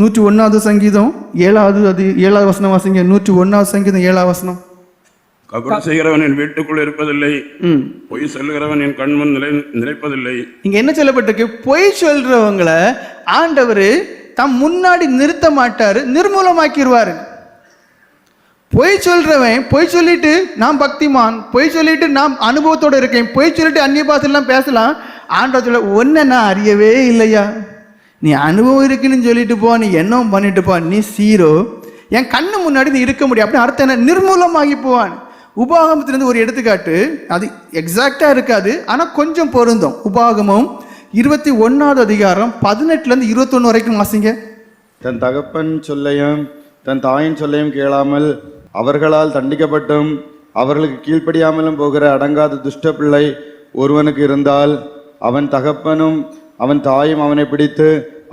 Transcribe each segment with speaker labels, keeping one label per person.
Speaker 1: நூற்றி ஒன்றாவது சங்கீதம் ஏழாவது அது ஏழாவது வசனம் வாசிங்க. நூற்றி ஒன்றாவது சங்கீதம் ஏழாவது வசனம்.
Speaker 2: கபடு செய்கிறவன் என் வீட்டுக்குள் இருப்பதில்லை. பொய் சொல்லுகிறவன் என் கண்முன் நிலை நிலைப்பதில்லை.
Speaker 1: இங்க என்ன சொல்லப்பட்டிருக்கு? பொய் சொல்றவங்கள ஆண்டவர் தம் முன்னாடி நிறுத்த மாட்டாரு நிர்மூலமாக்கிடுவாரு பொய் சொல்றவன் பொய் சொல்லிட்டு நான் பக்திமான் பொய் சொல்லிட்டு நான் அனுபவத்தோட இருக்கேன் பொய் சொல்லிட்டு அந்நிய பாசெல்லாம் பேசலாம். ஆண்டவர் சொல்ல ஒன்ன நான் அறியவே இல்லையா? நீ அனுபவம் இருக்குன்னு சொல்லிட்டு போ நீ என்னவும் பண்ணிட்டு போ நீ சீரோ. என் கண்ணு முன்னாடி நீ இருக்க முடியும். அப்படின்னு அர்த்தம் என்ன? நிர்மூலமாகி போவான். உபாகமத்திலிருந்து ஒரு எடுத்துக்காட்டு அது எக்ஸாக்டாக இருக்காது ஆனால் கொஞ்சம் பொருந்தும். உபாகமம் இருபத்தி ஒன்றாவது அதிகாரம் பதினெட்டுலேருந்து இருபத்தொன்று வரைக்கும் வாசிங்க.
Speaker 3: தன் தகப்பன் சொல்லையும் தன் தாயின் சொல்லையும் கேளாமல் அவர்களால் தண்டிக்கப்பட்டும் அவர்களுக்கு கீழ்ப்படியாமலும் போகிற அடங்காத துஷ்ட பிள்ளை ஒருவனுக்கு இருந்தால் அவன் தகப்பனும் அவன் தாயும் அவனை பிடித்து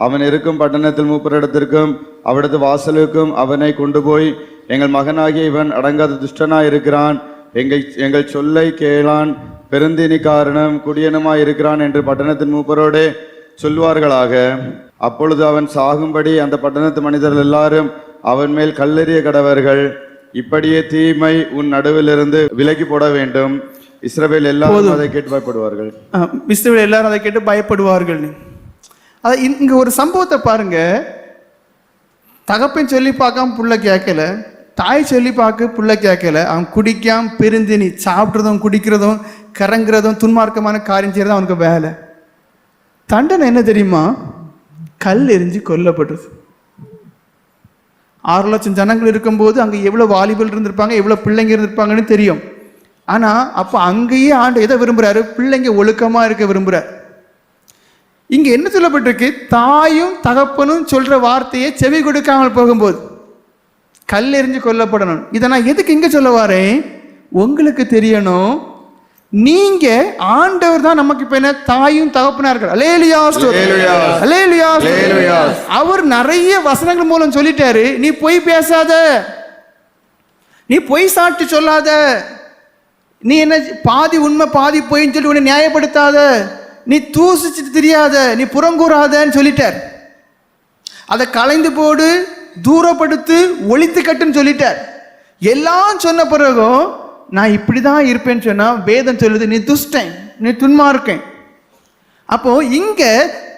Speaker 3: அவன் இருக்கும் பட்டணத்தில் மூப்பரிடத்திற்கும் அவரது வாசலுக்கும் அவனை கொண்டு போய் எங்கள் மகனாகிய இவன் அடங்காத துஷ்டனாய் இருக்கிறான் எங்கள் எங்கள் சொல்லை கேளான். பெருந்தினி காரணம் குடியனுமாய் இருக்கிறான் என்று பட்டணத்தின் மூப்பரோடே சொல்வார்களாக அப்பொழுது அவன் சாகும்படி அந்த பட்டணத்து மனிதர்கள் எல்லாரும் அவன் மேல் கல்லெறிய கடவர்கள். இப்படியே தீமை உன் நடுவிலிருந்து விலக்கி போட வேண்டும். இஸ்ரவேல் எல்லாரும் அதை கேட்டு பயப்படுவார்கள்.
Speaker 1: விஸ்துவில் எல்லாரும் அதை கேட்டு பயப்படுவார்கள். அது இங்க ஒரு சம்பவத்தை பாருங்க. தகப்பன் சொல்லி பார்க்காம புள்ள கேட்கல தாய் சொல்லி பார்க்க புள்ள கேட்கல அவன் குடிக்காம பெருந்தினி சாப்பிட்றதும் குடிக்கிறதும் கறங்குறதும் துன்மார்க்கமான காரியம் செய்யறதும் அவனுக்கு வேலை. தண்டனை என்ன தெரியுமா? கல் எரிஞ்சு கொல்லப்படுறது ஆறு லட்சம் ஜனங்கள் இருக்கும்போது அங்கே எவ்வளோ வாலிபல் இருந்திருப்பாங்க எவ்வளோ பிள்ளைங்க இருந்திருப்பாங்கன்னு தெரியும். ஆனால் அப்போ அங்கேயே ஆண்டு எதை விரும்புகிறாரு பிள்ளைங்க ஒழுக்கமாக இருக்க விரும்புகிறார் இங்கே என்ன சொல்லப்பட்டிருக்கு? தாயும் தகப்பனும் சொல்கிற வார்த்தையை செவி கொடுக்காமல் போகும்போது கல் எறிஞ்சு கொல்லப்படணும். இதை நான் எதுக்கு இங்கே சொல்ல வரேன் உங்களுக்கு தெரியணும் நீங்க ஆண்டவர் தான் நமக்கு இப்ப என்ன? தாயும் தகப்பனா அலேலியா அவர் நிறைய வசனங்கள் மூலம் சொல்லிட்டாரு. நீ பொய் பேசாத. நீ பொய் சாட்டி சொல்லாத. நீ என்ன பாதி உண்மை பாதி போயின்னு சொல்லி உன்னை நியாயப்படுத்தாத. நீ தூசிச்சுட்டு தெரியாத. நீ புறங்கூறாதன்னு சொல்லிட்டார். அதை கலைந்து போடு தூரப்படுத்து ஒழித்து கட்டுன்னு சொல்லிட்டார். எல்லாம் சொன்ன பிறகும் நான் இப்படி தான் இருப்பேன்னு சொன்னால் வேதம் சொல்லுது நீ துஷ்டன் நீ துன்மார்க்கேன். அப்போ இங்கே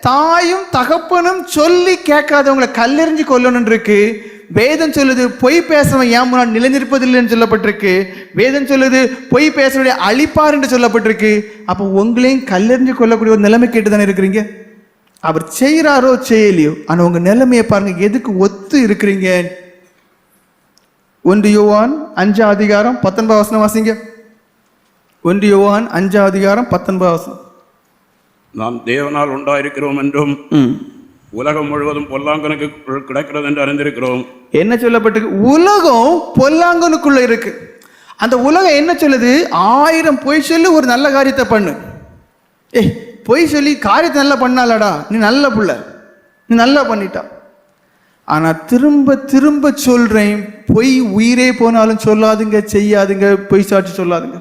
Speaker 1: தாயும் தகப்பனும் சொல்லி கேட்காதவங்களை கல்லெறிஞ்சு கொல்லணும் இருக்கு. வேதம் சொல்லுது பொய் பேசுறவன் ஏன் முன்னாடி நிலைநிற்பதில்லைன்னு சொல்லப்பட்டிருக்கு. வேதம் சொல்லுது பொய் பேசுறவடைய அழிப்பார் என்று சொல்லப்பட்டிருக்கு. அப்போ உங்களையும் கல்லெறிஞ்சு கொல்லக்கூடிய ஒரு நிலைமை கேட்டு தானே இருக்கிறீங்க? அவர் செய்கிறாரோ செய்யலையோ ஆனால் உங்க நிலைமையை பாருங்க எதுக்கு ஒத்து இருக்கிறீங்க? ஒன்று யோவான் அஞ்சாம் அதிகாரம் பத்தொன்பது வசனம் வாசிங்க. ஒன்று யோவான் அஞ்சாம் அதிகாரம் பத்தொன்பது வசனம்.
Speaker 2: நாம் தேவனால் உண்டாயிருக்கிறோம் என்றும் உலகம் முழுவதும் பொல்லாங்கனுக்கு கிடக்கிறது என்று அறிந்திருக்கிறோம்.
Speaker 1: என்ன சொல்லப்பட்டிருக்கு உலகம் பொல்லாங்கனுக்குள்ள இருக்கு. அந்த உலகம் என்ன சொல்லுது? ஆயிரம் பொய் சொல்லி ஒரு நல்ல காரியத்தை பண்ணு. ஏய் பொய் சொல்லி காரியத்தை நல்லா பண்ணாலடா நீ நல்ல புள்ள. நீ நல்லா பண்ணிட்டா. ஆனா திரும்ப திரும்ப சொல்றேன் பொய் உயிரே போனாலும் சொல்லாதுங்க செய்யாதுங்க பொய் சாட்சி சொல்லாதுங்க.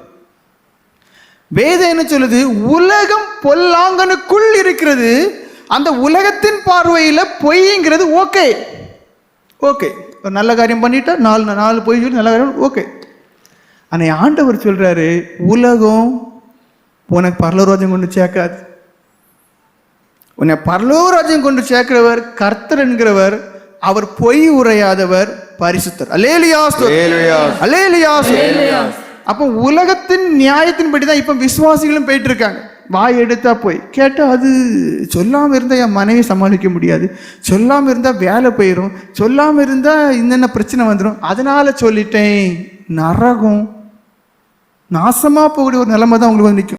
Speaker 1: வேதம் என்ன சொல்லுது? உலகம் பொல்லாங்கனுக்குள் இருக்கிறது அந்த உலகத்தின் பார்வையில பொய்ங்கிறது ஓகே. ஓகே. ஒரு நல்ல காரியம் பண்ணிட்டா நாலு நாலு பொய் சொல்லி நல்ல காரியம் ஓகே. ஆனால் ஆண்டவர் சொல்றாரு உலகம் உனக்கு பரலோராஜ்யம் கொண்டு சேர்க்காது. உன்னை பரலோராஜ்யம் கொண்டு சேர்க்கிறவர் கர்த்தர் என்கிறவர் அவர் பொய் உரையாதவர் பரிசுத்தர். அலேலியாஸ் அலேலியாஸ் அப்போ உலகத்தின் நியாயத்தின்படி தான் இப்போ விசுவாசிகளும் போயிட்டு இருக்காங்க வாய் எடுத்தா போய். கேட்டால் அது சொல்லாமல் இருந்தால் என் மனைவி சமாளிக்க முடியாது. சொல்லாமல் இருந்தால் வேலை போயிடும் சொல்லாமல் இருந்தால் என்னென்ன பிரச்சனை வந்துடும் அதனால் சொல்லிட்டேன். நரகம். நாசமாக போகக்கூடிய ஒரு நிலைமை தான் உங்களுக்கு வந்து நிற்கும்